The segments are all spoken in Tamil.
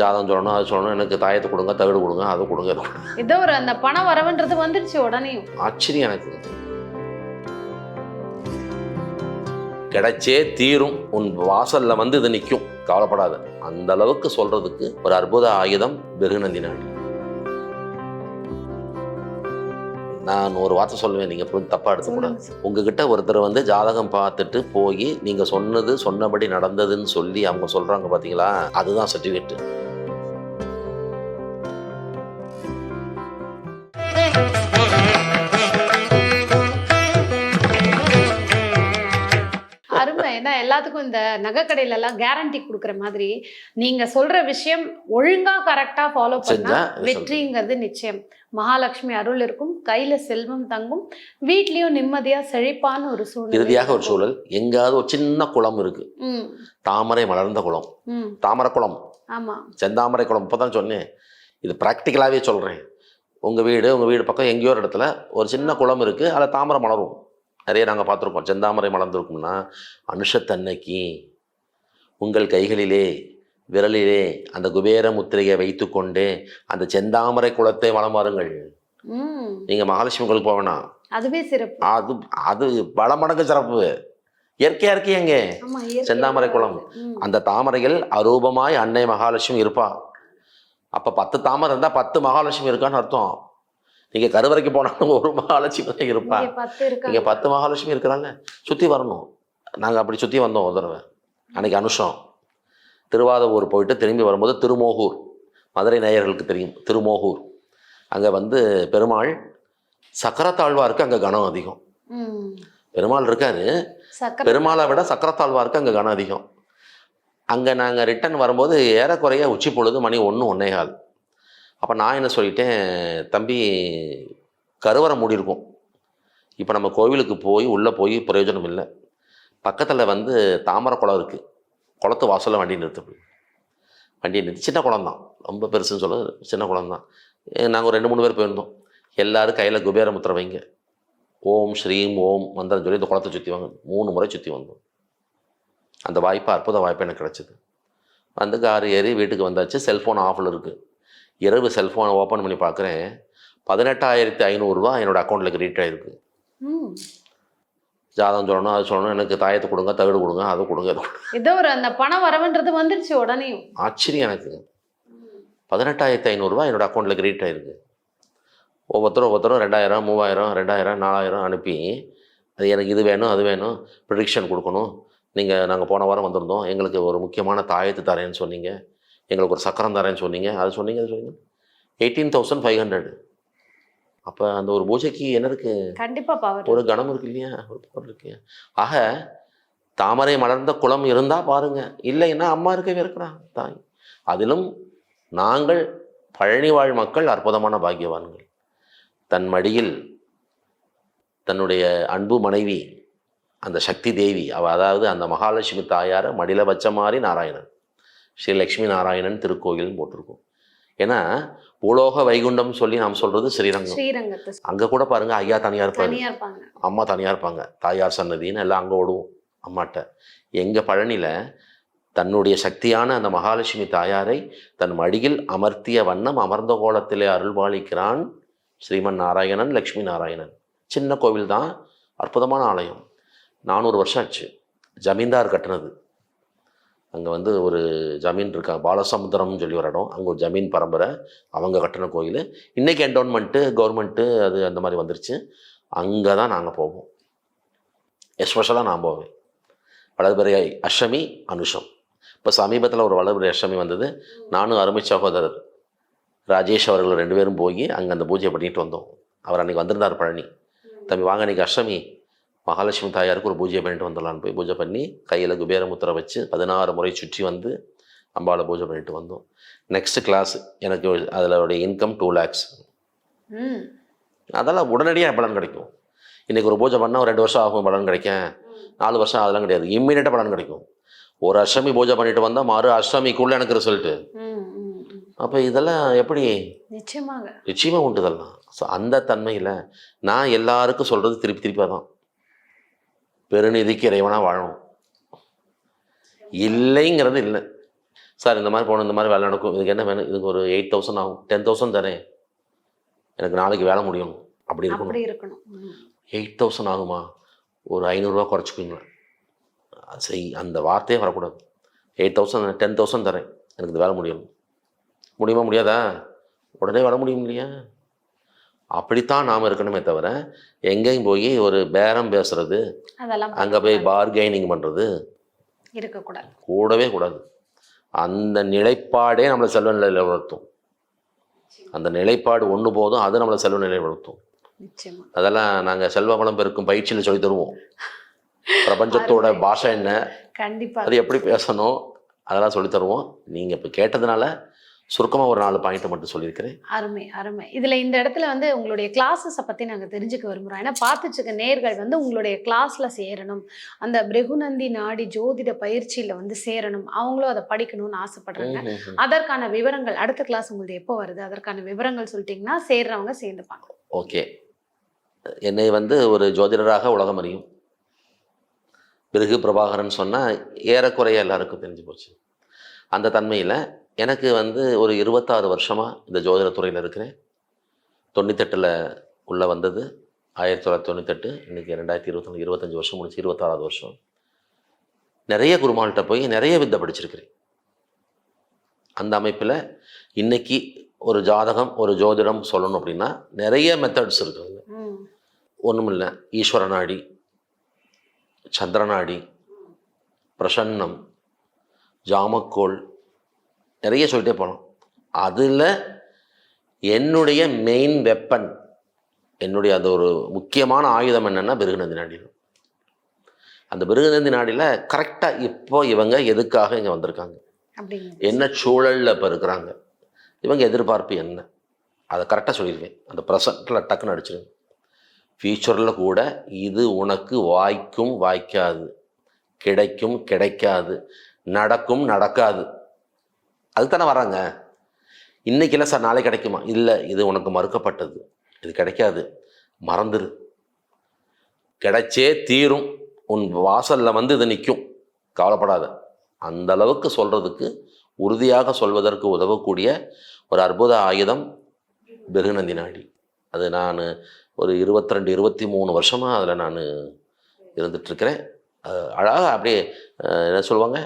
ஜாதகம் சொல்லணும் அது சொல்லணும் எனக்கு தாயத்தை கொடுங்க தகடு கொடுங்க அதை கொடுங்க இதை ஒரு அந்த பண வரவுன்றது வந்துடுச்சு உடனே. ஆச்சரியம் எனக்கு. கிடைச்சே தீரும். உன் வாசல்ல வந்து இது நிற்கும் கவலைப்படாத. அந்த அளவுக்கு சொல்றதுக்கு ஒரு அற்புத ஆயுதம் பெருநந்தி நாடு நான் ஒரு வார்த்தை சொல்லுவேன் நீங்க புரிஞ்சு தப்பா எடுத்துக்கூடாது. உங்ககிட்ட ஒருத்தர் வந்து ஜாதகம் பார்த்துட்டு போய் நீங்க சொன்னது சொன்னபடி நடந்ததுன்னு சொல்லி அவங்க சொல்றாங்க பாத்தீங்களா? அதுதான் சர்டிஃபிகேட் எல்லாத்துக்கும் இந்த நகைக்கடையில எல்லாம் கேரண்டி கொடுக்குற மாதிரி நீங்க சொல்ற விஷயம் ஒழுங்கா கரெக்டா ஃபாலோ பண்ணா செஞ்சா வெற்றிங்கிறது நிச்சயம். மகாலட்சுமி அருள் இருக்கும் கையில செல்வம் தங்கும் வீட்லயும் நிம்மதியா செழிப்பான ஒரு சூழ்நிலை இறுதியாக ஒரு சூழல் எங்காவது ஒரு சின்ன குளம் இருக்கு. ம். தாமரை மலர்ந்த குளம். ம். தாமரை குளம். ஆமா. செந்தாமரை குளம். இப்போ தான் சொன்னேன். இது ப்ராக்டிக்கலாகவே சொல்கிறேன் உங்கள் வீடு உங்கள் வீடு பக்கம் எங்கேயோ ஒரு இடத்துல ஒரு சின்ன குளம் இருக்குது அதில் தாமரை மலரும். நிறைய நாங்கள் பார்த்துருக்கோம். செந்தாமரை மலர்ந்துருக்கும்னா அனுஷத்தன்னைக்கு உங்கள் கைகளிலே விரலிலே அந்த குபேர முத்திரையை வைத்துக்கொண்டு அந்த செந்தாமரை குளத்தை வலம் வாருங்கள். ம். நீங்கள் மகாலட்சுமி கோயிலுக்கு போக வேணாம். அதுவே சிறப்பு. அது அது பல மடங்கு சிறப்பு. இயற்கையாக இருக்கீங்க செந்தாமரை குளம். அந்த தாமரைகள் அரூபமாய் அன்னை மகாலட்சுமி இருப்பா. அப்ப பத்து தாமரை இருந்தா பத்து மகாலட்சுமி இருக்கான்னு அர்த்தம். நீங்க கருவறைக்கு போனாலும் ஒரு மகாலட்சுமி தான் இருப்பா. இங்க பத்து மகாலட்சுமி இருக்கிறாங்க சுத்தி வரணும். நாங்க அப்படி சுத்தி வந்தோம் ஒரு தடவை. அன்னைக்கு அனுஷம். திருவாதவூர் போயிட்டு திரும்பி வரும்போது திருமோகூர். மதுரை நேயர்களுக்கு தெரியும். திருமோகூர். அங்க வந்து பெருமாள் சக்கரத்தாழ்வாருக்கு அங்க கனம் அதிகம். பெருமாள் இருக்காரு. பெருமாளை விட சக்கரத்தாழ்வாருக்கு அங்கே கனம் அதிகம். அங்கே நாங்கள் ரிட்டர்ன் வரும்போது ஏறக்குறைய உச்சி பொழுது மணி ஒன்று ஒன்னே கால் அப்போ நான் என்ன சொல்லிட்டேன் தம்பி கருவறை மூடி இருக்கும். இப்போ நம்ம கோவிலுக்கு போய் உள்ளே போய் பிரயோஜனம் இல்லை. பக்கத்தில் வந்து தாமரை குளம் இருக்குது குளத்து வாசலில் வண்டி நிறுத்து. வண்டியை நிறுத்தி. சின்ன குளம் தான். ரொம்ப பெருசுன்னு சொல்ல சின்ன குளம் தான். நாங்கள் ரெண்டு மூணு பேர் போயிருந்தோம். எல்லாரும் கையில் குபேர முத்திரை வைங்க. ஓம் ஸ்ரீம் ஓம் மந்திரம் சொல்லி இந்த குளத்தை சுற்றி வாங்க. மூணு முறை சுற்றி வந்தோம். அந்த வாய்ப்பு அற்புத வாய்ப்பு எனக்கு கிடச்சிது. வந்து கார் ஏறி வீட்டுக்கு வந்தாச்சு. செல்ஃபோன் ஆஃபில் இருக்குது இரவு செல்ஃபோனை ஓப்பன் பண்ணி பார்க்குறேன் பதினெட்டாயிரத்தி ஐநூறுரூவா என்னோட அக்கௌண்ட்டில் கிரெடிட் ஆகிருக்கு ம். ஜாதகம் சொல்லணும் அது சொல்லணும் எனக்கு தாயத்தை கொடுங்க தகடு கொடுங்க அதை கொடுங்க இதை கொடுங்க. ஏதோ ஒரு அந்த பண வரவுன்றது வந்துடுச்சு உடனே. ஆச்சரியம் எனக்கு. பதினெட்டாயிரத்தி ஐநூறுரூவா என்னோட அக்கௌண்ட்டில் கிரெடிட் ஆகிருக்கு ஒவ்வொருத்தரும் ஒவ்வொருத்தரும் ரெண்டாயிரம் மூவாயிரம் ரெண்டாயிரம் நாலாயிரம் அனுப்பி அது எனக்கு இது வேணும் அது வேணும் ப்ரிடிக்ஷன் கொடுக்கணும். நீங்கள் நாங்கள் போன வாரம் வந்திருந்தோம். எங்களுக்கு ஒரு முக்கியமான தாயத்து தரேன்னு சொன்னீங்க. எங்களுக்கு ஒரு சக்கரம் தரேன்னு சொன்னீங்க. அது சொன்னீங்க அது சொன்னீங்க. எயிட்டீன் தௌசண்ட் ஃபைவ் ஹண்ட்ரட் அப்போ அந்த ஒரு பூஜைக்கு என்ன இருக்குது கண்டிப்பா பவர் ஒரு கணம் இருக்கு இல்லையா? ஒரு பவர் இருக்கு. ஆக தாமரை மலர்ந்த குளம் இருந்தால் பாருங்க. இல்லைன்னா அம்மா இருக்கவே இருக்கிறா தாய். அதிலும் நாங்கள் பழனி வாழ் மக்கள் அற்புதமான பாக்கியவான்கள். தன் மடியில் தன்னுடைய அன்பு மனைவி அந்த சக்தி தேவி அவ அதாவது அந்த மகாலட்சுமி தாயாரை மடியில வச்ச மாதிரி நாராயணன். ஸ்ரீ லக்ஷ்மி நாராயணன் திருக்கோயில்னு போட்டிருக்கோம். ஏன்னா பூலோக வைகுண்டம் சொல்லி நாம் சொல்றது ஸ்ரீரங்கம். அங்க கூட பாருங்க ஐயா தனியா தனியா இருப்பாங்க. அம்மா தனியாக இருப்பாங்க. தாயார் சன்னதின்னு எல்லாம் அங்கே ஓடுவோம் அம்மாட்ட. எங்கள் பழனியில் தன்னுடைய சக்தியான அந்த மகாலட்சுமி தாயாரை தன் மடியில் அமர்த்திய வண்ணம் அமர்ந்த கோலத்திலே அருள்பாலிக்கிறான் ஸ்ரீமன் நாராயணன் லக்ஷ்மி நாராயணன் சின்ன கோவில் தான் அற்புதமான ஆலயம். நானூறு வருஷம் ஆச்சு. ஜமீன்தார் கட்டினது. அங்கே வந்து ஒரு ஜமீன் இருக்காங்க பாலசமுத்திரம்னு சொல்லி ஒரு இடம். அங்கே ஒரு ஜமீன் பரம்பரை. அவங்க கட்டின கோயில். இன்றைக்கி என்டோன்மெண்ட்டு கவர்மெண்ட்டு அது அந்த மாதிரி வந்துருச்சு. அங்கே தான் நாங்கள் போவோம் எஸ்பெஷலாக நான் போவேன். வளர்பிறை அஷ்டமி அனுஷம். இப்போ சமீபத்தில் ஒரு வளர்பிறை அஷ்டமி வந்தது. நானும் அருமை சகோதரர் ராஜேஷ் அவர்கள் ரெண்டு பேரும் போய் அங்கே அந்த பூஜை பண்ணிட்டு வந்தோம். அவர் அன்றைக்கி வந்திருந்தார் பழனி. தம்பி வாங்க அன்றைக்கி அஷ்டமி. மகாலட்சுமி தாயாருக்கு ஒரு பூஜை பண்ணிட்டு வந்துடலான்னு போய் பூஜை பண்ணி கையில் குபேரமுத்திரை வச்சு பதினாறு முறை சுற்றி வந்து அம்பாவை பூஜை பண்ணிட்டு வந்தோம். நெக்ஸ்ட் கிளாஸ் எனக்கு அதில் இன்கம் டூ லேக்ஸ் அதெல்லாம் உடனடியாக பலன் கிடைக்கும். இன்றைக்கி ஒரு பூஜை பண்ணால் ஒரு ரெண்டு வருஷம் ஆகும் பலன் கிடைக்கும் நாலு வருஷம் அதெல்லாம் கிடையாது. இம்மீடியட்டாக பலன் கிடைக்கும். ஒரு அஷ்டமி பூஜை பண்ணிட்டு வந்தால் மறு அஷ்டமிக்குள்ளே எனக்கு ரிசல்ட்டு. அப்போ இதெல்லாம் எப்படி? நிச்சயமாக. நிச்சயமாக உண்டு இதெல்லாம் ஸோ அந்த தன்மையில் நான் எல்லாருக்கும் சொல்கிறது திருப்பி திருப்பி தான் பெருநிதிக்கு இறைவனாக வாழணும். இல்லைங்கிறது இல்லை. சார் இந்த மாதிரி போகணும் இந்த மாதிரி வேலை நடக்கும். இதுக்கு என்ன வேணும்? இதுக்கு ஒரு எயிட் தௌசண்ட் ஆகும். டென் தௌசண்ட் தரேன் எனக்கு நாளைக்கு வேலை முடியும். அப்படி இருக்கணும். எயிட் தௌசண்ட் ஆகுமா? ஒரு ஐநூறுரூவா குறைச்சிக்குங்களேன் சரி அந்த வார்த்தையே வரக்கூடாது. எயிட் தௌசண்ட் டென் தௌசண்ட் தரேன். எனக்கு இந்த வேலை முடியும். முடியுமா முடியாதா? உடனே வர முடியும் இல்லையா? அப்படித்தான் நாம் இருக்கணுமே தவிர எங்கேயும் போய் ஒரு பேரம் பேசுறது அதெல்லாம் அங்கே போய் பார்கெனிங் பண்ணுறது இருக்கக்கூடாது. கூடவே கூடாது. அந்த நிலைப்பாடே நம்மளை செல்வ நிலையில் வளர்த்தும். அந்த நிலைப்பாடு ஒன்று போதும் அது நம்மளை செல்வ நிலையில் வளர்த்தும். நிச்சயமா. அதெல்லாம் நாங்கள் செல்வ வளம் பெருக்கும் பயிற்சியில் சொல்லி தருவோம். பிரபஞ்சத்தோட பாஷை என்ன? கண்டிப்பா. அது எப்படி பேசணும்? அதெல்லாம் சொல்லி தருவோம். நீங்கள் இப்போ கேட்டதுனால சுருக்கமாக ஒரு நாலு பாயிண்ட்டை மட்டும் சொல்லியிருக்கிறேன். அருமை அருமை. இதுல இந்த இடத்துல வந்து உங்களுடைய கிளாஸஸை பத்தி நாங்க தெரிஞ்சுக்க விரும்புறோம். ஏன்னா பார்த்துட்டு இருக்க நேர்கள் வந்து உங்களுடைய கிளாஸ்ல சேரணும். அந்த பிருகுநந்தி நாடி ஜோதிட பயிற்சியில வந்து சேரணும். அவங்களும் அதை படிக்கணும்னு ஆசைப்படுறாங்க. அதற்கான விவரங்கள் அடுத்த கிளாஸ் உங்களுக்கு எப்போ வருது? அதற்கான விவரங்கள் சொல்லிட்டீங்கன்னா சேர்றவங்க சேர்ந்துப்பாங்க. ஓகே. என்னை வந்து ஒரு ஜோதிடராக உலகம் அறியும். பிறகு பிரபாகரன் சொன்னால் ஏறக்குறைய எல்லாருக்கும் தெரிஞ்சு போச்சு. அந்த தன்மையில் எனக்கு வந்து ஒரு இருபத்தாறு வருஷமாக இந்த ஜோதிட துறையில் இருக்கிறேன். தொண்ணூத்தெட்டில் உள்ளே வந்தது. ஆயிரத்தி தொள்ளாயிரத்தி தொண்ணூத்தெட்டு இன்றைக்கி ரெண்டாயிரத்தி இருபத்தொன்று இருபத்தஞ்சி வருஷம் முடிச்சு இருபத்தாறாவது வருஷம். நிறைய குருமாள்கிட்ட போய் நிறைய வித்தை படிச்சிருக்கிறேன். அந்த அமைப்பில் இன்னைக்கு ஒரு ஜாதகம் ஒரு ஜோதிடம் சொல்லணும் அப்படின்னா நிறைய மெத்தட்ஸ் இருக்குது. ஒன்றும் இல்லை. ஈஸ்வர நாடி சந்திரநாடி பிரசன்னம் ஜாமக்கோள் நிறைய சொல்லிட்டே போகலாம் அதில் என்னுடைய மெயின் வெப்பன் என்னுடைய அது ஒரு முக்கியமான ஆயுதம் என்னென்னா பிருகுநந்தி நாடி அந்த பிருகுநந்தி நாடியில் கரெக்டாக இப்போ இவங்க எதுக்காக இங்கே வந்திருக்காங்க? என்ன சூழலில் இப்போ இருக்கிறாங்க? இவங்க எதிர்பார்ப்பு என்ன? அதை கரெக்டாக சொல்லிடுவேன் அந்த ப்ரெசண்ட்டில் டக்குன்னு அடிச்சிருவேன் ஃபியூச்சரில் கூட இது உனக்கு வாய்க்கும் வாய்க்காது. கிடைக்கும் கிடைக்காது. நடக்கும் நடக்காது. அதுதானே வராங்க இன்றைக்கி இல்லை சார் நாளை கிடைக்குமா? இல்லை இது உனக்கு மறுக்கப்பட்டது. இது கிடைக்காது. மறந்துடு கிடைச்சே தீரும். உன் வாசலில் வந்து இது நிற்கும் கவலைப்படாத. அந்த அளவுக்கு சொல்கிறதுக்கு உறுதியாக சொல்வதற்கு உதவக்கூடிய ஒரு அற்புத ஆயுதம் பிருகுநந்தி நாடி அது நான் ஒரு இருபத்திரெண்டு இருபத்தி மூணு வருஷமாக அதில் நான் இருந்துகிட்ருக்கிறேன் அழகாக அப்படியே என்ன சொல்லுவாங்க?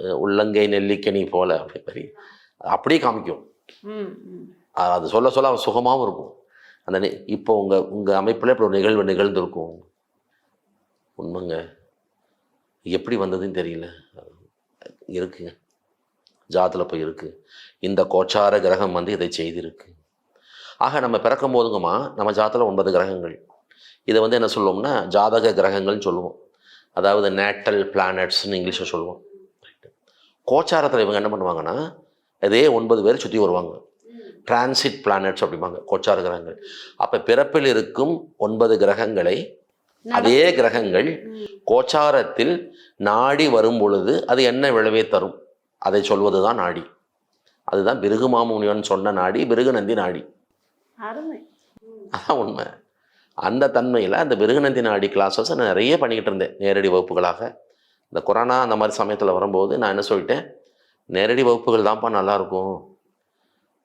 உள்ளங்கை நெல்லிக்கனி போல அப்படி மாதிரி. அப்படியே காமிக்கும். அது சொல்ல சொல்ல அவன் சுகமாகவும் இருக்கும். அந்த நி- இப்போ உங்கள் உங்கள் அமைப்பில் இப்படி ஒரு நிகழ்வு நிகழ்ந்திருக்கும். உண்மைங்க. எப்படி வந்ததுன்னு தெரியல. இருக்குங்க. ஜாத்தில் போய் இருக்கு. இந்த கோச்சார கிரகம் வந்து இதை செய்திருக்கு. ஆக நம்ம பிறக்கும் போதுங்கம்மா நம்ம ஜாத்தில் ஒன்பது கிரகங்கள். இதை வந்து என்ன சொல்லுவோம்னா ஜாதக கிரகங்கள்னு சொல்லுவோம். அதாவது நேட்டல் பிளானட்ஸ்னு இங்கிலீஷில் சொல்லுவோம். கோச்சாரத்தில் இவங்க என்ன பண்ணுவாங்கன்னா இதே ஒன்பது பேர் சுற்றி வருவாங்க. டிரான்சிட் பிளானட்ஸ் அப்படிம்பாங்க கோச்சார கிரகங்கள். அப்போ பிறப்பில் இருக்கும் ஒன்பது கிரகங்களை அதே கிரகங்கள். கோச்சாரத்தில் நாடி வரும் பொழுது அது என்ன விளைவை தரும்? அதை சொல்வது தான் நாடி. அதுதான் பிருகு மாமுனிவன் சொன்ன நாடி பிருகுநந்தி நாடி. அருமை. அதான் உண்மை. அந்த தன்மையில் அந்த பிருகுநந்தி நாடி கிளாஸஸ் நான் நிறைய பண்ணிக்கிட்டு இருந்தேன் நேரடி வகுப்புகளாக. இந்த கொரோனா அந்த மாதிரி சமயத்தில் வரும்போது நான் என்ன சொல்லிட்டேன்? நேரடி வகுப்புகள் தான்ப்பா நல்லாயிருக்கும்.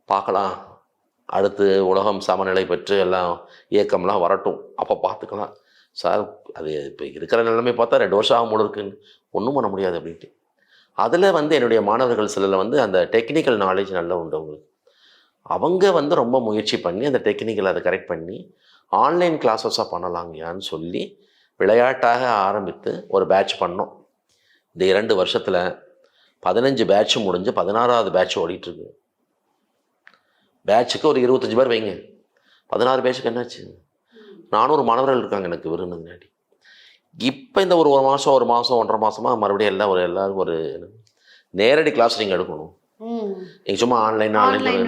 பார்க்கலாம். அடுத்து உலகம் சமநிலை பெற்று எல்லாம் இயக்கம்லாம் வரட்டும். அப்போ பார்த்துக்கலாம். சார் அது இப்போ இருக்கிற நிலைமை பார்த்தா ரெண்டு வருஷம் ஆகும் போல இருக்குன்னு. ஒன்றும் பண்ண முடியாது அப்படின்ட்டு. அதில் வந்து என்னுடைய மாணவர்கள் சிலரில் வந்து அந்த டெக்னிக்கல் நாலேஜ் நல்லா உண்டு அவங்களுக்கு. அவங்க வந்து ரொம்ப முயற்சி பண்ணி அந்த டெக்னிக்கல் அதை கரெக்ட் பண்ணி ஆன்லைன் கிளாஸஸாக பண்ணலாங்கயான்னு சொல்லி விளையாட்டாக ஆரம்பித்து ஒரு பேட்ச் பண்ணோம். இந்த இரண்டு வருஷத்தில் பதினஞ்சு பேட்ச் முடிஞ்சு பதினாறாவது பேட்ச் ஓடிட்டுருக்கு. பேட்சுக்கு ஒரு இருபத்தஞ்சு பேர் வைங்க. பதினாறு பேட்சுக்கு என்னாச்சு? நானூறு மாணவர்கள் இருக்காங்க எனக்கு விருதுனாடி இப்போ இந்த ஒரு ஒரு மாதம் ஒரு மாதம் ஒன்றரை மாதமாக மறுபடியும் எல்லாம் ஒரு எல்லாரும் ஒரு நேரடி கிளாஸ் நீங்கள் எடுக்கணும். நீங்கள் சும்மா ஆன்லைன் ஆன்லைன்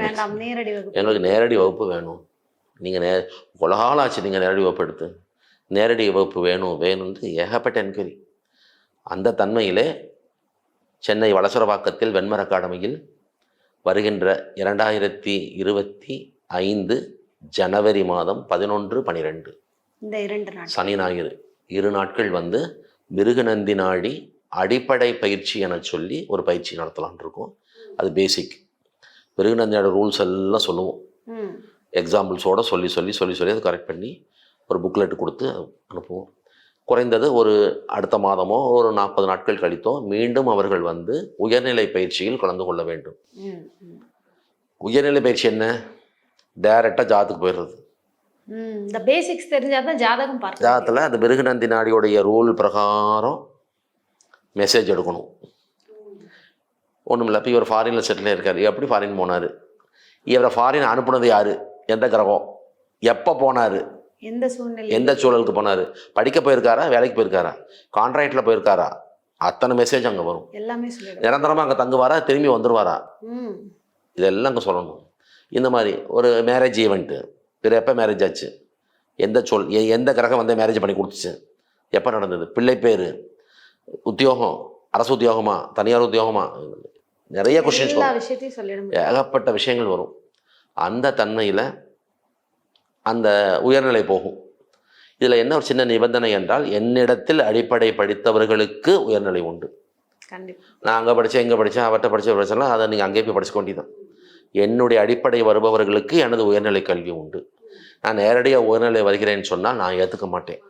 எங்களுக்கு நேரடி வகுப்பு வேணும். நீங்கள் நே உலகாலாச்சு நீங்கள் நேரடி வகுப்பு எடுத்து. நேரடி வகுப்பு வேணும் வேணும்னு ஏகப்பட்ட என்கொயரி அந்த தன்மையிலே சென்னை வளசரவாக்கத்தில் வெண்மர அகாடமியில் வருகின்ற இரண்டாயிரத்தி இருபத்தி ஐந்து ஜனவரி மாதம் பதினொன்று பனிரெண்டு. இந்த இரண்டு சனி ஞாயிறு. இரு நாட்கள் வந்து மிருகநந்தி நாடி அடிப்படை பயிற்சி என சொல்லி ஒரு பயிற்சி நடத்தலாம்னு இருக்கோம். அது பேசிக் பிருகுநந்தியோட ரூல்ஸ் எல்லாம் சொல்லுவோம். எக்ஸாம்பிள்ஸோட சொல்லி சொல்லி சொல்லி சொல்லி அதை கரெக்ட் பண்ணி ஒரு புக்லெட் கொடுத்து அனுப்புவோம். குறைந்தது ஒரு அடுத்த மாதமோ ஒரு நாற்பது நாட்கள் கழித்தோ மீண்டும் அவர்கள் வந்து உயர்நிலை பயிற்சியில் கலந்து கொள்ள வேண்டும். உயர்நிலை பயிற்சி என்ன? டைரெக்டாக ஜாதத்துக்கு போயிடுறது. இந்த பேசிக்ஸ் தெரிஞ்சாதான் ஜாதகம் பார்க்க ஜாதத்தில் அந்த மிருகநந்தி நாடியோடைய ரூல் பிரகாரம் மெசேஜ் எடுக்கணும். ஒன்றும் இல்லை இப்போ இவர் ஃபாரினில் செட்டில் இருக்கார் எப்படி ஃபாரின் போனார்? இவரை ஃபாரின் அனுப்புனது யார்? எந்த கிரகம்? எப்போ போனார்? எந்த சூழ்நிலை எந்த சூழலுக்கு போனார்? படிக்க போயிருக்காரா? வேலைக்கு போயிருக்காரா? கான்ட்ராக்டில் போயிருக்காரா? அத்தனை மெசேஜ் அங்கே வரும். எல்லாமே நிரந்தரமாக அங்கே தங்குவாரா? திரும்பி வந்துருவாரா? இதெல்லாம் அங்கே சொல்லணும். இந்த மாதிரி ஒரு மேரேஜ் ஈவெண்ட்டு பிற எப்போ மேரேஜ் ஆச்சு? எந்த சொல் எந்த கிரகம் வந்து மேரேஜ் பண்ணி கொடுத்துச்சு? எப்போ நடந்தது? பிள்ளை பேர் உத்தியோகம் அரசு உத்தியோகமா? தனியார் உத்தியோகமா? நிறைய முடியும். ஏகப்பட்ட விஷயங்கள் வரும். அந்த தன்மையில் அந்த உயர்நிலை போகும். இதில் என்ன ஒரு சின்ன நிபந்தனை என்றால் என்னிடத்தில் அடிப்படை படித்தவர்களுக்கு உயர்நிலை உண்டு. நான் அங்கே படித்தேன் இங்கே படித்தேன் அவர்கிட்ட படித்த படிச்சலாம் அதை நீங்கள் அங்கேயே போய் படிச்சுக்க வேண்டியதான் என்னுடைய அடிப்படை வருபவர்களுக்கு எனது உயர்நிலை கல்வி உண்டு. நான் நேரடியாக உயர்நிலை வருகிறேன்னு சொன்னால் நான் ஏற்றுக்க மாட்டேன்.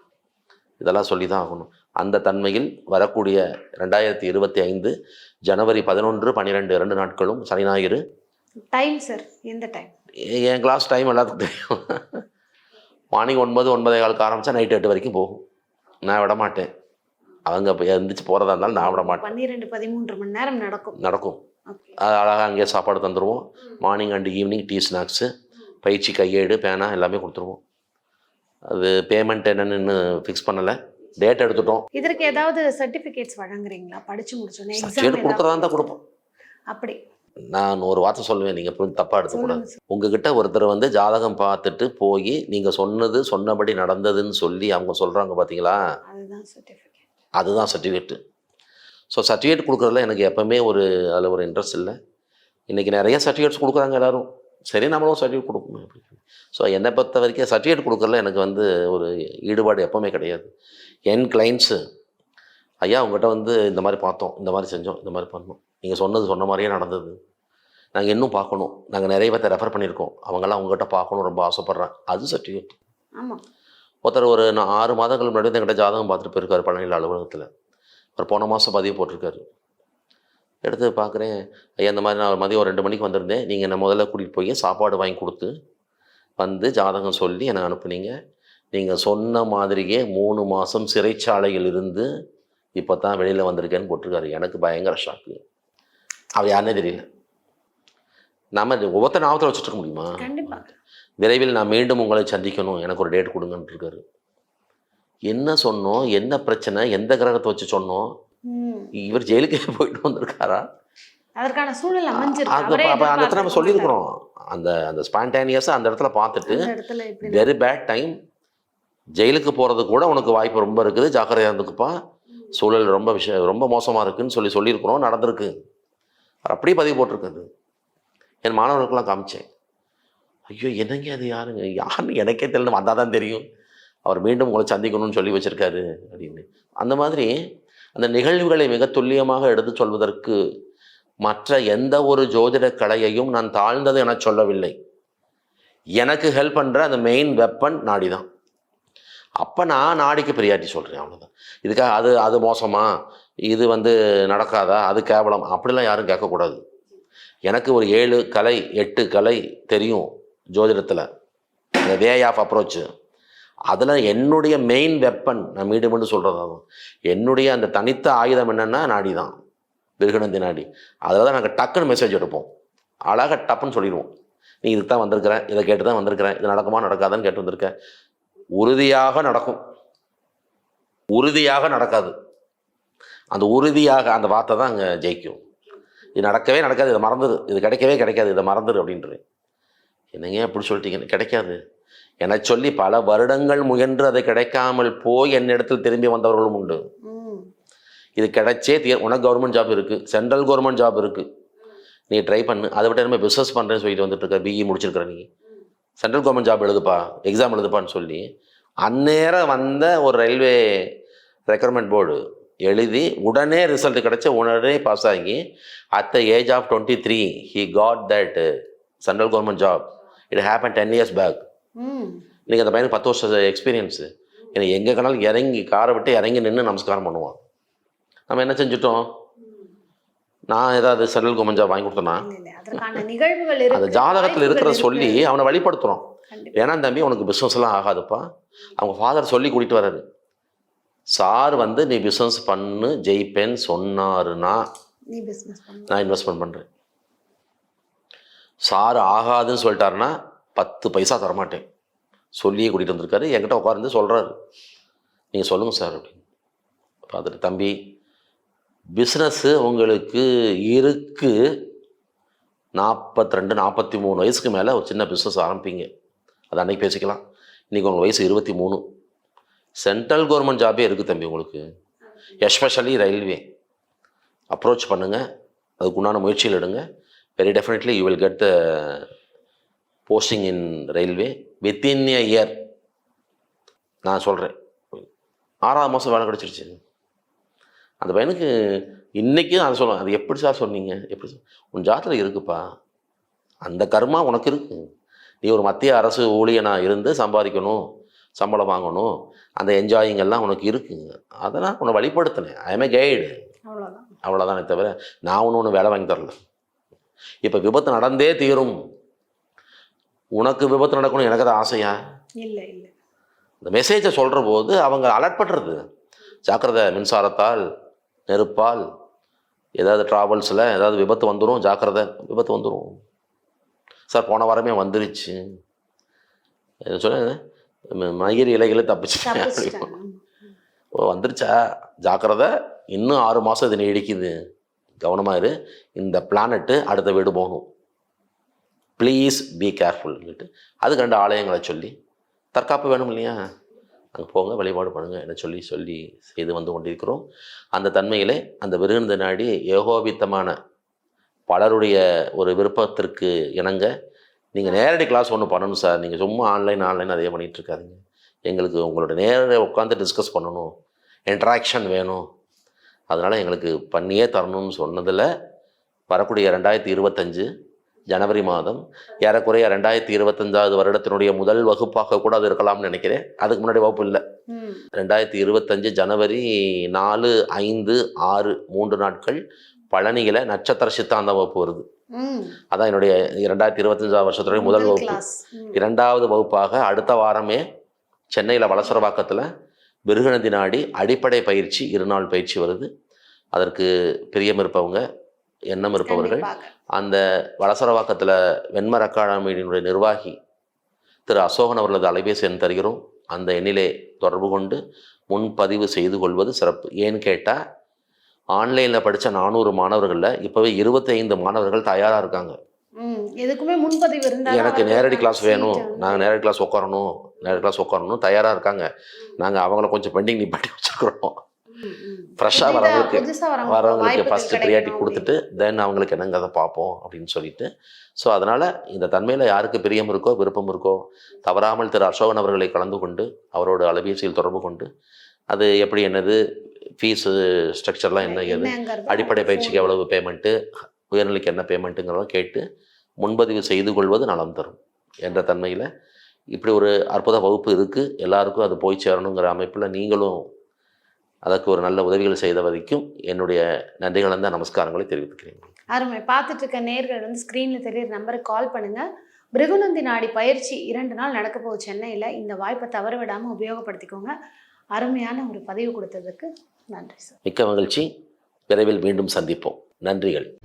இதெல்லாம் சொல்லி தான் ஆகணும். அந்த தன்மையில் வரக்கூடிய ரெண்டாயிரத்தி இருபத்தி ஐந்து ஜனவரி பதினொன்று பன்னிரெண்டு ரெண்டு நாட்களும் சனி ஞாயிறு. டைம் சார் எந்த டைம் என் கிளாஸ் டைம் எல்லாத்துக்கும் தெரியும். மார்னிங் ஒன்பது ஒன்பதே காலுக்கு ஆரம்பித்தா நைட் எட்டு வரைக்கும் போகும். நான் விட மாட்டேன். அவங்க இப்போ எந்திரிச்சு போகிறதா இருந்தாலும் நான் விட மாட்டேன். பன்னிரெண்டு பதிமூன்று மணி நேரம் நடக்கும். நடக்கும். அது அழகாக அங்கேயே சாப்பாடு தந்துடுவோம் morning and evening tea snacks பயிற்சி கையேடு பேனா எல்லாமே கொடுத்துருவோம். அது பேமெண்ட் என்னன்னு இன்னும் ஃபிக்ஸ் பண்ணலை. டேட் எடுத்துட்டோம். இதற்கு ஏதாவது சர்டிபிகேட்ஸ் வழங்குறீங்களா? படிச்சு முடிச்சோன்னே சர்டிஃபிகேட் கொடுக்குறதா இருந்தால் கொடுப்போம். அப்படி. நான் ஒரு வார்த்தை சொல்லுவேன் நீங்கள் புரிஞ்சு தப்பாக எடுத்துக்கூடாது. உங்ககிட்ட ஒருத்தர் வந்து ஜாதகம் பார்த்துட்டு போய் நீங்கள் சொன்னது சொன்னபடி நடந்ததுன்னு சொல்லி அவங்க சொல்கிறாங்க பார்த்தீங்களா அதுதான் சர்டிஃபிகேட்டு ஸோ சர்டிஃபிகேட் கொடுக்குறதுல எனக்கு எப்போவுமே ஒரு அதில் ஒரு இன்ட்ரெஸ்ட் இல்லை. இன்றைக்கி நிறைய சர்டிஃபிகேட்ஸ் கொடுக்குறாங்க எல்லாரும். சரி நம்மளும் சர்டிஃபிகேட் கொடுப்போம் ஸோ என்னை பொறுத்த வரைக்கும் சர்டிஃபிகேட் கொடுக்குறதுல எனக்கு வந்து ஒரு ஈடுபாடு எப்போவுமே கிடையாது. என் கிளைண்ட்ஸு ஐயா உங்கள்கிட்ட வந்து இந்த மாதிரி பார்த்தோம் இந்த மாதிரி செஞ்சோம் இந்த மாதிரி பண்ணோம். நீங்கள் சொன்னது சொன்ன மாதிரியே நடந்தது. நாங்கள் இன்னும் பார்க்கணும். நாங்கள் நிறைய பேர்த்த ரெஃபர் பண்ணியிருக்கோம். அவங்கெல்லாம் உங்கள்கிட்ட பார்க்கணும் ரொம்ப ஆசைப்பட்றேன் அது சர்டிஃபிகேட் ஆமா. ஒருத்தர் ஒரு நான் ஆறு மாதங்கள் முன்னாடி வந்து என்கிட்ட ஜாதகம் பார்த்துட்டு போயிருக்காரு பழனியில் அலுவலகத்தில். அவர் போன மாதம் பதிவு போட்டிருக்காரு. எடுத்து பார்க்குறேன். ஐயா இந்த மாதிரி நான் மதியம் ஒரு ரெண்டு மணிக்கு வந்திருந்தேன். நீங்கள் என்னை முதல்ல கூட்டிகிட்டு போய் சாப்பாடு வாங்கி கொடுத்து வந்து ஜாதகம் சொல்லி என்னை அனுப்புனீங்க. நீங்கள் சொன்ன மாதிரியே மூணு மாதம் சிறைச்சாலையில் இருந்து இப்போ தான் வெளியில் வந்திருக்கேன்னு போட்டிருக்காரு. எனக்கு பயங்கர ஷாக்கு அவர் யாருன்னே தெரியல. நம்ம ஒவ்வொருத்தர் ஞாபகத்தில் வச்சுட்டு இருக்க முடியுமா? விரைவில் நான் மீண்டும் உங்களை சந்திக்கணும். எனக்கு ஒரு டேட் கொடுங்கன்னு இருக்காரு. என்ன சொன்னோம்? என்ன பிரச்சனை? எந்த கிரகத்தை வச்சு சொன்னோம்? இவர் ஜெயிலுக்கே போயிட்டு வந்திருக்காரா? அதற்கான சூழல் அமைஞ்சிருக்கு. அப்ப அந்த இடத்துல நம்ம சொல்லியிருக்கிறோம். அந்த அந்த ஸ்பான்டேனியஸாக அந்த இடத்துல பார்த்துட்டு வெரி பேட் டைம் ஜெயிலுக்கு போகிறது கூட உனக்கு வாய்ப்பு ரொம்ப இருக்குது. ஜாக்கிரதையாக இருந்துக்குப்பா. சூழல் ரொம்ப விஷயம் ரொம்ப மோசமாக இருக்குன்னு சொல்லி சொல்லியிருக்கிறோம். நடந்திருக்கு. அப்படியே பதிவு போட்டிருக்காரு. என் மாணவர்களுக்கெல்லாம் காமிச்சேன். ஐயோ என்னங்க அது யாருங்க? யாருன்னு எனக்கே தெரியல வந்தால் தான் தெரியும். அவர் மீண்டும் உங்களை சந்திக்கணும்னு சொல்லி வச்சுருக்காரு அப்படின்னு. அந்த மாதிரி அந்த நிகழ்வுகளை மிக துல்லியமாக எடுத்து சொல்வதற்கு மற்ற எந்த ஒரு ஜோதிட கலையையும் நான் தாழ்ந்தது என சொல்லவில்லை. எனக்கு ஹெல்ப் பண்ணுற அந்த மெயின் வெப்பன் நாடி தான் அப்போ நான் நாடிக்கு பிரியாட்டி சொல்கிறேன் அவ்வளோதான் இதுக்காக அது அது மோசமாக இது வந்து நடக்காதா? அது கேவலம். அப்படிலாம் யாரும் கேட்கக்கூடாது. எனக்கு ஒரு ஏழு கலை எட்டு கலை தெரியும் ஜோதிடத்தில். இந்த வே ஆஃப் அப்ரோச்சு அதில் என்னுடைய மெயின் வெப்பன் நான் மீண்டும் மீண்டும் சொல்கிறது என்னுடைய அந்த தனித்த ஆயுதம் என்னென்னா நாடி தான். விருகணந்தி நாடி அதில் தான் நாங்கள் டக்குன்னு மெசேஜ் எடுப்போம். அழகாக டப்புன்னு சொல்லிடுவோம். நீ இதுக்கு தான் வந்திருக்கிறேன் இதை கேட்டு தான் வந்திருக்கிறேன் இது நடக்குமா நடக்காதான்னு கேட்டு வந்திருக்கேன் உறுதியாக நடக்கும். உறுதியாக நடக்காது. அந்த உறுதியாக அந்த வார்த்தை தான் அங்கே ஜெயிக்கும். இது நடக்கவே நடக்காது இதை மறந்துடு இது கிடைக்கவே கிடைக்காது இதை மறந்துடு அப்படின்றது என்னங்க அப்படி சொல்லிட்டீங்க? கிடைக்காது. என சொல்லி பல வருடங்கள் முயன்று அது கிடைக்காமல் போய் என்னிடத்தில் திரும்பி வந்தவர்களும் உண்டு. இது கிடைச்சே தீர் உனக்கு கவர்மெண்ட் ஜாப் இருக்குது சென்ட்ரல் கவர்மெண்ட் ஜாப் இருக்குது நீ ட்ரை பண்ணு அதை விட நம்ம பிஸ்னஸ் பண்ணுறேன்னு சொல்லிட்டு வந்துட்டு இருக்க பிஇ முடிச்சிருக்கிற நீ. சென்ட்ரல் கவர்மெண்ட் ஜாப் எழுதுப்பா எக்ஸாம் எழுதுப்பான்னு சொல்லி அந்நேரம் வந்த ஒரு ரயில்வே ரெக்ரூட்மெண்ட் போர்டு எழுதி உடனே ரிசல்ட் கிடச்சி உடனே பாஸ் ஆகி at the age of twenty three he got that central government job it happen ten years back hmm இன்றைக்கி அந்த பையனுக்கு பத்து வருஷம் எக்ஸ்பீரியன்ஸு ஏன்னா எங்கே கணாலும் இறங்கி காரை விட்டு இறங்கி நின்று நமஸ்காரம் பண்ணுவான். நம்ம என்ன செஞ்சுட்டோம்? நான் ஏதாவது சென்ட்ரல் கவர்மெண்ட் ஜாப் வாங்கி நிகழ்வுகள் அந்த ஜாதகத்தில் இருக்கிறத சொல்லி. அவனை வழிபடுத்துகிறோம். ஏன்னா தம்பி உனக்கு பிஸ்னஸ் எல்லாம் ஆகாதுப்பா. அவங்க ஃபாதர் சொல்லி கூட்டிகிட்டு வர்றாரு. சார் வந்து நீ பிஸ்னஸ் பண்ணு ஜெயிப்பேன்னு சொன்னாருன்னா நான் இன்வெஸ்ட்மெண்ட் பண்ணுறேன் சார் ஆகாதுன்னு சொல்லிட்டாருன்னா பத்து பைசா தரமாட்டேன். சொல்லியே கூட்டிகிட்டு வந்திருக்காரு. என்கிட்ட உட்கார்ந்து சொல்கிறாரு நீங்கள் சொல்லுங்கள் சார் அப்படின்னு. பார்த்துட்டு தம்பி பிஸ்னஸ்ஸு உங்களுக்கு இருக்கு. நாற்பத்தி ரெண்டு நாற்பத்தி மூணு வயசுக்கு மேலே ஒரு சின்ன பிஸ்னஸ் ஆரம்பிப்பீங்க. அது அன்னைக்கு பேசிக்கலாம். இன்றைக்கி உங்கள் வயசு இருபத்தி மூணு. சென்ட்ரல் கவர்மெண்ட் ஜாபே இருக்குது தம்பி உங்களுக்கு. எஸ்பெஷலி ரயில்வே அப்ரோச் பண்ணுங்கள் அதுக்குண்டான முயற்சியில் எடுங்க. Very definitely you will get the posting in railway within a year நான் சொல்கிறேன் ஆறாவது மாதம் வேலை கிடச்சிருச்சு. அந்த பையனுக்கு இன்றைக்கி நான் சொல்லுவேன் அது எப்படி சார் சொன்னீங்க? எப்படி உன் ஜாதத்தில் இருக்குப்பா. அந்த கர்மா உனக்கு இருக்கு. நீ ஒரு மத்திய அரசு ஊழியனாக இருந்து சம்பாதிக்கணும். சம்பளம் வாங்கணும். அந்த என்ஜாயிங் எல்லாம் உனக்கு இருக்குங்க. அதை நான் உன்னை வழிபடுத்தினேன் ஐஎம் ஏ கைடு அவ்வளவுதான். அவ்வளோதானே தவிர நான் ஒன்று ஒன்று வேலை வாங்கி தரல. இப்போ விபத்து நடந்தே தீரும். உனக்கு விபத்து நடக்கணும் எனக்கு அது ஆசையா? இல்ல இல்ல. இந்த மெசேஜை சொல்கிற போது அவங்க அலர்ட் பண்ணுறது ஜாக்கிரதை மின்சாரத்தால் நெருப்பால் ஏதாவது ட்ராவல்ஸில் ஏதாவது விபத்து வந்துடும் ஜாக்கிரதை விபத்து வந்துடும் சார் போன வாரமே வந்துருச்சு. சொன்னேன்? மயிர் இலைகளை ஓ வந்துருச்சா? ஜாக்கிரதை இன்னும் ஆறு மாதம் இது நீடிக்குது. கவனமாக இரு. இந்த பிளானட்டு அடுத்த வீடு போகணும் ப்ளீஸ் பி கேர்ஃபுல்னுட்டு அதுக்கு ரெண்டு ஆலயங்களை சொல்லி. தற்காப்பு வேணும் இல்லையா? அங்கே போங்க வழிபாடு பண்ணுங்க என்ன சொல்லி சொல்லி செய்து வந்து கொண்டிருக்கிறோம். அந்த தன்மையிலே அந்த விருந்த நாடி ஏகோபித்தமான பலருடைய ஒரு விருப்பத்திற்கு இணங்க நீங்கள் நேரடி கிளாஸ் ஒன்று பண்ணணும் சார் நீங்கள் சும்மா ஆன்லைன் ஆன்லைன் அதே பண்ணிகிட்டு இருக்காதீங்க. எங்களுக்கு உங்களோட நேர உட்காந்து டிஸ்கஸ் பண்ணணும். இன்ட்ராக்ஷன் வேணும். அதனால் எங்களுக்கு பண்ணியே தரணும்னு சொன்னதில் வரக்கூடிய ரெண்டாயிரத்தி இருபத்தஞ்சு ஜனவரி மாதம் ஏறக்குறைய ரெண்டாயிரத்தி இருபத்தஞ்சாவது வருடத்தினுடைய முதல் வகுப்பாக கூட அது இருக்கலாம்னு நினைக்கிறேன். அதுக்கு முன்னாடி வகுப்பு இல்லை. ரெண்டாயிரத்தி இருபத்தஞ்சு ஜனவரி நாலு ஐந்து ஆறு மூன்று நாட்கள் பழனியில் நட்சத்திர சித்தாந்த வகுப்பு வருது. அதான் என்னுடைய ரெண்டாயிரத்தி இருபத்தஞ்சாவது வருஷத்துடைய முதல் வகுப்பு. இரண்டாவது வகுப்பாக அடுத்த வாரமே சென்னையில் வளசரவாக்கத்தில் பிருகநதி நாடி அடிப்படை பயிற்சி இருநாள் பயிற்சி வருது. அதற்கு பிரியம் இருப்பவங்க எண்ணம் இருப்பவர்கள். அந்த வளசரவாக்கத்தில் வெண்மர அகாடமியினுடைய நிர்வாகி திரு அசோகன் அவர்களது அலைபேசி எண் தருகிறோம். அந்த எண்ணிலே தொடர்பு கொண்டு முன்பதிவு செய்து கொள்வது சிறப்பு. ஏன்னு கேட்டால் ஆன்லைனில் படித்த நானூறு மாணவர்களில் இப்போவே இருபத்தைந்து மாணவர்கள் தயாராக இருக்காங்க. எதுக்குமே முன்பதிவு இருந்தா எனக்கு நேரடி கிளாஸ் வேணும். நாங்கள் நேரடி கிளாஸ் உட்காரணும் நேரடி கிளாஸ் உட்காரணும் தயாராக இருக்காங்க. நாங்கள் அவங்கள கொஞ்சம் பெண்டிங் நிப்பாட்டி வச்சுருக்குறோம். ஃப்ரெஷ்ஷாக வரவங்களுக்கு வரவங்களுக்கு ஃபஸ்ட்டு ப்ரியாரிட்டி கொடுத்துட்டு தென் அவங்களுக்கு என்னங்க அதை பார்ப்போம் அப்படின்னு சொல்லிட்டு. ஸோ அதனால் இந்த தன்மையில் யாருக்கு பிரியம் இருக்கோ விருப்பம் இருக்கோ தவறாமல் திரு அசோகன் அவர்களை கலந்து கொண்டு அவரோட அலைபேசியில் தொடர்பு கொண்டு அது எப்படி என்னது ஃபீஸு ஸ்ட்ரக்சர்லாம் என்ன ஏது? அடிப்படை பயிற்சிக்கு எவ்வளவு பேமெண்ட்டு உயர்நிலைக்கு என்ன பேமெண்ட்டுங்கிறதெல்லாம் கேட்டு முன்பதிவு செய்து கொள்வது நலம் தரும் என்ற தன்மையில் இப்படி ஒரு அற்புத வகுப்பு இருக்குது எல்லாருக்கும் அது போய் சேரணுங்கிற அமைப்பில் நீங்களும் அதற்கு ஒரு நல்ல உதவிகள் செய்த வரைக்கும் என்னுடைய நன்றிகள் அந்த நமஸ்காரங்களை தெரிவித்துக்கிறேன். அருமை. பார்த்துட்டு இருக்க நேர்கள் வந்து ஸ்க்ரீன்ல தெரியுற நம்பருக்கு கால் பண்ணுங்க. பிருகுநந்தி நாடி பயிற்சி இரண்டு நாள் நடக்க போகுது சென்னையில். இந்த வாய்ப்பை தவற விடாமல் உபயோகப்படுத்திக்கோங்க. அருமையான ஒரு பதிவு கொடுத்ததுக்கு நன்றி சார். மிக்க மகிழ்ச்சி. விரைவில் மீண்டும் சந்திப்போம். நன்றிகள்.